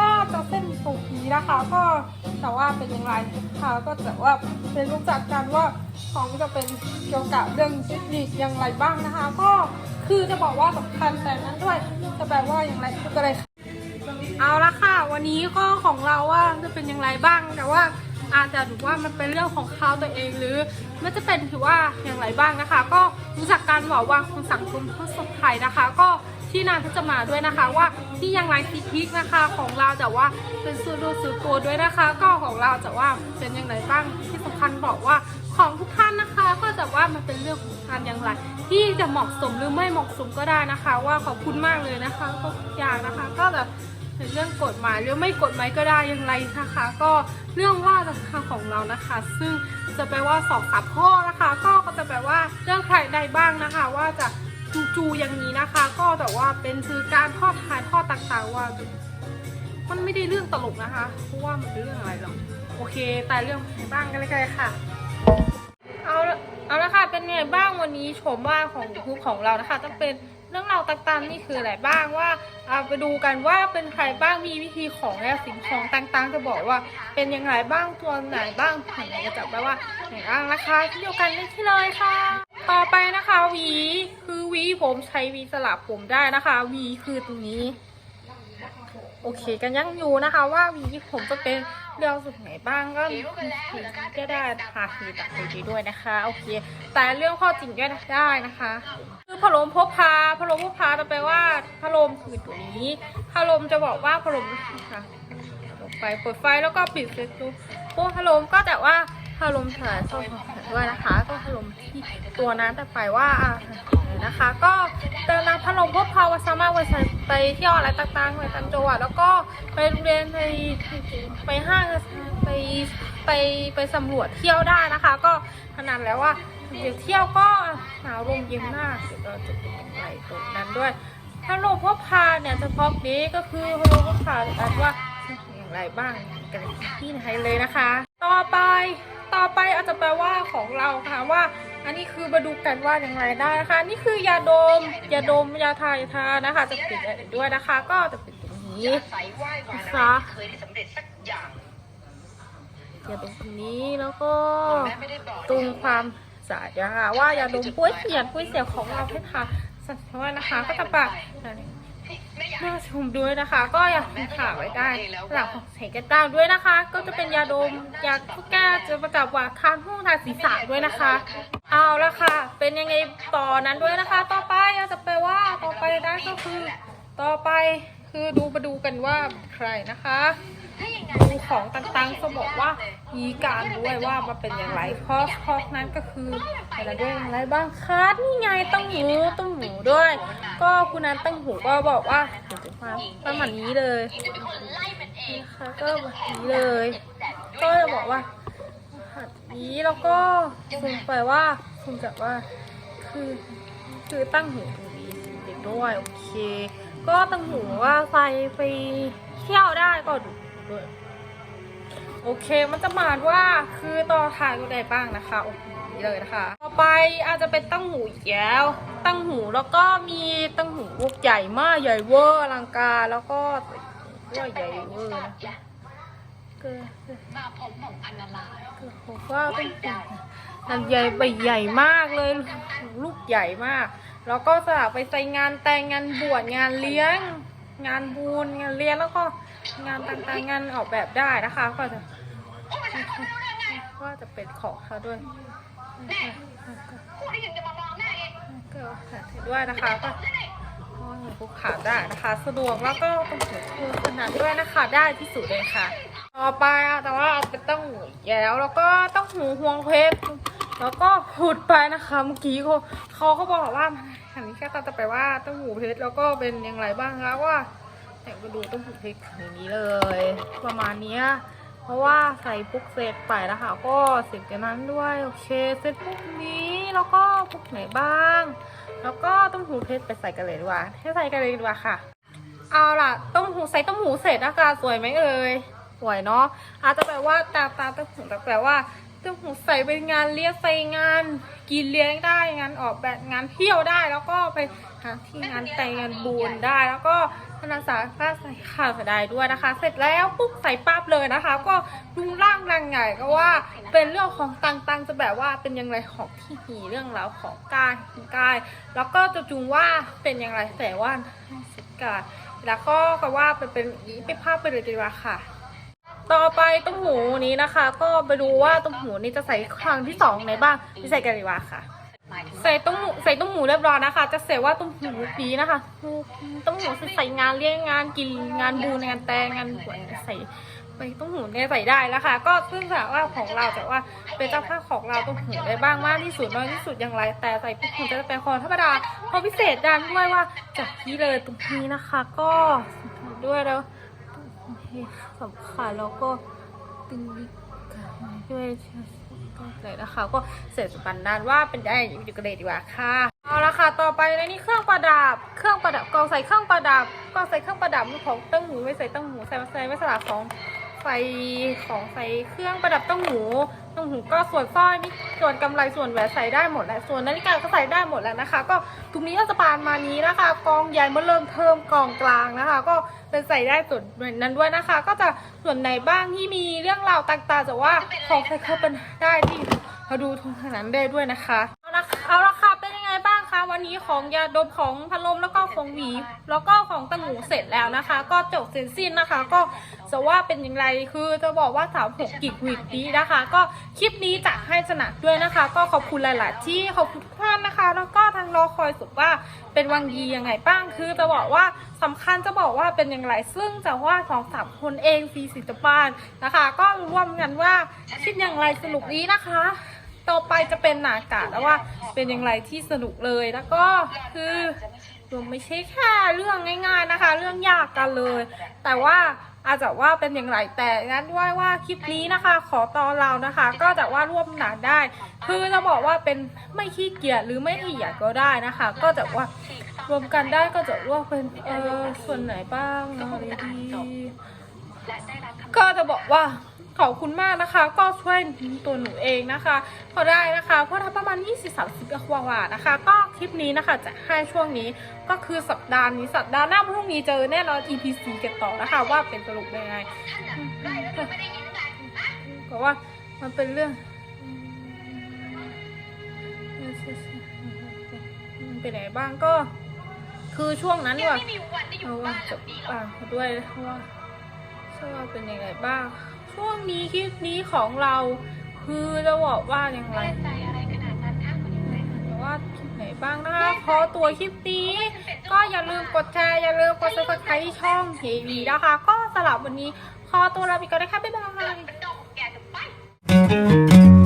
ก็จะเส้นสูงนี้นะคะ ก็แต่ว่าเป็นอย่างไรนะคะก็แต่ว่าเป็นรู้จักกันว่าของจะเป็นเกี่ยวกับเรื่องเทคนิคอย่างไรบ้างนะคะ ก็คือจะบอกว่าสำคัญแต่นั้นด้วยจะแปลว่าอย่างไรก็เลยเอาละค่ะ วันนี้ก็ของเราว่าจะเป็นอย่างไรบ้างแต่ว่าอาจจะดูว่ามันเป็นเรื่องของเขาตัวเองหรือไม่จะเป็นถือว่าอย่างไรบ้างนะคะ ก็รู้จักการบอกว่าคุณสังคมเขาสดไทยนะคะ ก็ ที่นานก็จะมาด้วยนะคะว่าที่ยังไรทิทิกนะคะของเราแต่ว่าเป็นส่วนรู้สึกตัวด้วยนะคะ ก็ของเราจะว่าเป็นย่างไรบ้างที่สำคัญบอกว่าของทุกท่านนะคะ ก็จะว่ามันเป็นเรื่องของการอย่างไรที่จะเหมาะสมหรือไม่เหมาะสมก็ได้นะคะ ว่าขอบคุณมากเลยนะคะทุกอย่างนะคะ ก็แบบในเรื่องกฎหมายหรือไม่กฎหมายก็ได้อย่างไรนะคะ ก็เรื่องว่าราคาของเรานะคะ ซึ่งจะแปลว่าสองสามข้อนะคะ ก็จะแปลว่าเรื่องใครใดบ้างนะคะ ว่าจะ จูจูอย่างนี้นะคะ ก็แต่ว่าเป็นคือการทอดทายทอดต่างๆว่า มันไม่ได้เรื่องตลกนะคะเพราะว่ามันเป็นเรื่องอะไรหรอกโอเคแต่เรื่องไหนบ้างกันเลยกันค่ะ เอาเอาละค่ะเป็นไงบ้างวันนี้ชมว่าของยูทูบของเรานะคะต้องเป็นเรื่องราวต่างๆนี่คืออะไรบ้างว่าเอาไปดูกันว่าเป็นใครบ้างมีวิธีของและสิ่งของต่างๆ จะบอกว่าเป็นยังไงบ้างตัวไหนบ้างไหนก็จะแปลว่าไหนบ้างนะคะที่เดียวกันเลยที่เลยค่ะ ต่อไปนะคะหวีคือหวีผมใช้หวีสลับผมได้นะคะหวีคือตรงนี้ โอเคกันยังอยู่นะคะ ว่าหวีผมจะเป็นเรื่องสุดไหนบ้างก็ก็ได้ค่ะคือตัดไปด้วยนะคะ โอเค แต่เรื่องข้อจริงก็ได้นะคะ คือพัดลมพกพาพัดลมพกพาจะแปลว่าพัดลมคือตัวนี้พัดลมจะบอกว่าพัดลมนะคะไปเปิดไฟแล้วก็ปิดเสร็จปุ๊บพวกพัดลมก็แต่ว่าพัดลมถ่ายโซ่ด้วยนะคะ ก็พัดลมที่ ตัวนั้นแต่ไปว่าอะนะคะ ก็เติมน้ำพัดลมพกพาวาสามารถไปใส่ไปเที่ยวอะไรต่างๆไปตามจังหวัดแล้วก็ไปโรงเรียนไปไปห้างไปไปไปสำรวจเที่ยวได้นะคะ ก็ขนาดแล้วว่าเดี๋ยวเที่ยวก็หนาวลมเย็นมากเดี๋ยวเราจะเป็นอย่างไรตรงนั้นด้วยฮัลโหลพ่อพาเนี่ยเฉพาะนี้ก็คือฮัลโหลพ่อพาอันว่าอย่างไรบ้างกันที่ไหนเลยนะคะ ต่อไปต่อไปอาจจะแปลว่าของเราค่ะว่า อันนี้คือมาดูกันว่าอย่างไรได้นะคะนี่คือยาดมยาดมยาทายาทานะคะ จะปิดอะไรด้วยนะคะ ก็จะติดตรงนี้นนั้นไม่เคยได้สำเร็จสักอย่างยาดมตรงนี้แล้วก็ตรงความสะอาดนะคะว่ายาดมปุ้ยเสียปุ้ยเสียของเราให้ค่ะสัตว์ว่านะคะก็จะปะ น่าชมด้วยนะคะ ก็อยากให้ข่าวไว้ได้หลังของเสกต้าด้วยนะคะ ก็จะเป็นยาดมยาแก้จะประกับว่าคานหุ้งทาศีรษะด้วยนะคะ เอาละค่ะ เป็นยังไงต่อนั้นด้วยนะคะ ต่อไปอาจะแปลว่าต่อไปได้ก็คือ ต่อไปคือดูมาดูกันว่าใครนะคะดูของต่างๆเขาบอกว่ามีการด้วยว่ามันเป็นอย่างไรเพราะเพราะนั้นก็คืออะไรด้วยอย่างไรบ้างคะนี่ไงต้องหูต้องหูด้วย ก็คุณนันตั้งหูก็บอกว่าเดี๋ยวจะมประมาณนี้เลยนะคะก็แบบนี้เลย ก็จะบอกว่าแบบนี้แล้วก็คุณแปว่าคุณจะว่าคือคือตั้งหูตรงนี้เด็กด้วยโอเค ก็ตั้งหูว่าใส่ไปเที่ยวได้ก็ดูด้วยโอเคมันจะมาว่าคือต่อทางก็ได้บ้างนะคะโอ้โหนี่เลยนะคะ ต่อไปอาจจะเป็นตั้งหูอีกแล้ว ตั้งหูแล้วก็มีตั้งหูลูกใหญ่มากใหญ่เวอร์อลังการแล้วก็ด้วยใหญ่เวอร์นะเกิดมาผมผมพันนาลาเกิดผมว่าเป็นลำใหญ่ใบใหญ่มากเลย ลูกใหญ่มาก แล้วก็สลับไปใส่งานแต่งงานบวชงานเลี้ยง งานบุญงานเลี้ยงแล้วก็งานต่างๆงานออกแบบได้นะคะ ก็จะว่าจะเป็นของเขาด้วยพู ดได้ยังจะมามองหน้าเองก็ขาดด้วยนะคะก็ก็มีผู้ขาดได้นะคะสะดวกแล้วก็ต้องถือคือขนาดด้วยนะคะได้ที่สุดเลยค่ะ ต่อไปอะแต่ว่าเอาเป็นต้องหูแย้วแล้วก็ต้องหูห่วงเพชรแล้วก็หุดไปนะคะเมื่อกี้เขาเขาเขาบอกว่าอันนี้แค่ตาจะไปว่าต้องหูเพชรแล้วก็เป็นอย่างไรบ้างคะว่าแต่ไปดูต้องหูเพชรอย่างนี้เลย ประมาณนี้ เพราะว่าใส่ปุ๊กเสร็จไปแล้วค่ะก็เสร็จจากนั้นด้วย โอเคเสร็จปุ๊กนี้แล้วก็ปุ๊กไหนบ้าง แล้วก็ต้มหูเพชรไปใส่กันเลยดีกว่าให้ใส่กันเลยดีกว่าค่ะ เอาล่ะต้มหูใส่ต้มหูเสร็จนะคะสวยไหมเอ่ยสวยเนาะอาจจะแปลว่าตาตาต้มหูแต่แปลว่าต้มหูใส่เป็นงานเลี้ยงใส่งานกินเลี้ยงได้งานออกแบบงานเที่ยวได้ แล้วก็ไปหาที่งานแต่งงานบุญได้แล้วก็ นาสาก็ใส่ข่าวได้ด้วยนะคะ เสร็จแล้วปุ๊บใส่ปั๊บเลยนะคะ ก็ดูร่างนางใหญ่ก็ว่าเป็นเรื่องของตังตังจะแบบว่าเป็นยังไงของที่หีเรื่องราวของกายกาย แล้วก็จะจุงว่าเป็นยังไงแต่ว่าให้สิกาแล้วก็ก็ว่าไปเป็นนี้ไปภาพไปเลยดีกว่าค่ะต่อไปต้มหูนี้นะคะ ก็ไปดูว่าต้มหูนี้จะใส่ครั้งที่สองไหนบ้างไปใส่กันดีกว่าค่ะ ใส่ต้มหมูใส่ต้มหมูเรียบร้อยนะคะ จะเสียว่าต้มหมูปีนะคะต้มหมูใส่งานเลี้ยงงานกินงานบูนงานแต่งงานบวชใส่ไปต้มหูเนี่ยใส่ได้แล้วค่ะ ก็ซึ่งแต่ว่าของเราแต่ว่าเป็นเจ้าภาพของเราต้มหูได้บ้างมากที่สุดน้อยที่สุดอย่างไร แต่ใส่ปุ๊บหูจะเป็นคอธรรมดาเพราะพิเศษดันด้วยว่าจากที่เลยตรงนี้นะคะ ก็ด้วยแล้วสำคัญแล้วก็ตึงดิกด้วย เลยนะคะ ก็เสร็จสุปันนันว่าเป็นได้อยู่กันเลยดีกว่าค่ะเอาละค่ะต่อไปในนี้เครื่องประดับ เครื่องประดับกองใส่เครื่องประดับกองใส่เครื่องประดับของตั้งหูไม่ใส่ตั้งหูใส่มาใส่ไม่สลับของใส่ของใส่เครื่องประดับตั้งหู ก็ส่วนสร้อยนี่ส่วนกำไรส่วนแหวนใส่ได้หมดแหละส่วนนาฬิกาก็ใส่ได้หมดแล้วนะคะ ก็ตรงนี้ก็จะปานมานี้นะคะ กองใหญ่เมื่อเริ่มเทิมกองกลางนะคะ ก็เป็นใส่ได้ส่วนนั้นด้วยนะคะ ก็จะส่วนไหนบ้างที่มีเรื่องราวต่างๆแต่ว่าของใส่เข้าเป็นได้ที่มาดูทงขนานั้นได้ด้วยนะคะเอาละเอาละค่ะเป็นยังไงบ้างคะวันนี้ของยาดมของพัดลมแล้วก็ของหวีแล้วก็ของตังหูเสร็จแล้วนะคะ ก็จบเสร็จสิ้นนะคะ ก็ จะว่าเป็นอย่างไรคือจะบอกว่าสามหกกิกวิดนี้นะคะ ก็คลิปนี้จะให้สนักด้วยนะคะ ก็ขอบคุณหลาย ๆ ที่ขอบคุณทุกท่านนะคะ แล้วก็ทางรอคอยสุดว่าเป็นวังยียังไงบ้างคือจะบอกว่าสำคัญจะบอกว่าเป็นอย่างไร ซึ่งจะว่าสองสามคนเองฟีสิจบานนะคะ ก็ร่วมกันว่าคิดอย่างไรสนุกนี้นะคะต่อไปจะเป็นหนากาศแล้วว่าเป็นอย่างไรที่สนุกเลยแล้วก็คือรวมไม่ใช่แค่เรื่องง่าย ๆนะคะ เรื่องยากกันเลย แต่ว่า อาจจะว่าเป็นอย่างไรแต่งั้นด้วยว่าคลิปนี้นะคะ ขอตอนเรานะคะ ก็จะว่าร่วมหนาได้ คือจะบอกว่าเป็นไม่ขี้เกียจหรือไม่ขี้เกียจก็ได้นะคะ ก็จะว่ารวมกันได้ก็จะรวมเป็นเออส่วนไหนบ้างเนาะดีๆก็จะบอกว่าขอบคุณมากนะคะ ก็ช่วยตัวหนูเองนะคะ พอได้นะคะ เพราะถ้าประมาณ 20 30กว่าๆนะคะ ก็ คลิปนี้นะคะ จะให้ช่วงนี้ก็คือสัปดาห์นี้สัปดาห์หน้าพรุ่งนี้เจอแน่นอน EP 4กันต่อนะคะ ว่าเป็นสรุปยังไงก็ว่ามันเป็นเรื่องมันเป็นไหนบ้างก็ คือช่วงนั้นว่ะเอาว่าบ้านหจลับงนี้หรอ่าอกนด้วยว่าว่าเป็นยังไงบ้าง ช่วงนี้คลิปนี้ของเราคือจะบอกว่าอย่างไร บ้างนะคะ ขอตัวคลิปนี้ ก็อย่าลืมกดแชร์ อย่าลืมกด subscribe ที่ช่องเฮวีนะคะ ก็สำหรับวันนี้ ขอตัวลาไปก่อนนะคะ บ๊ายบาย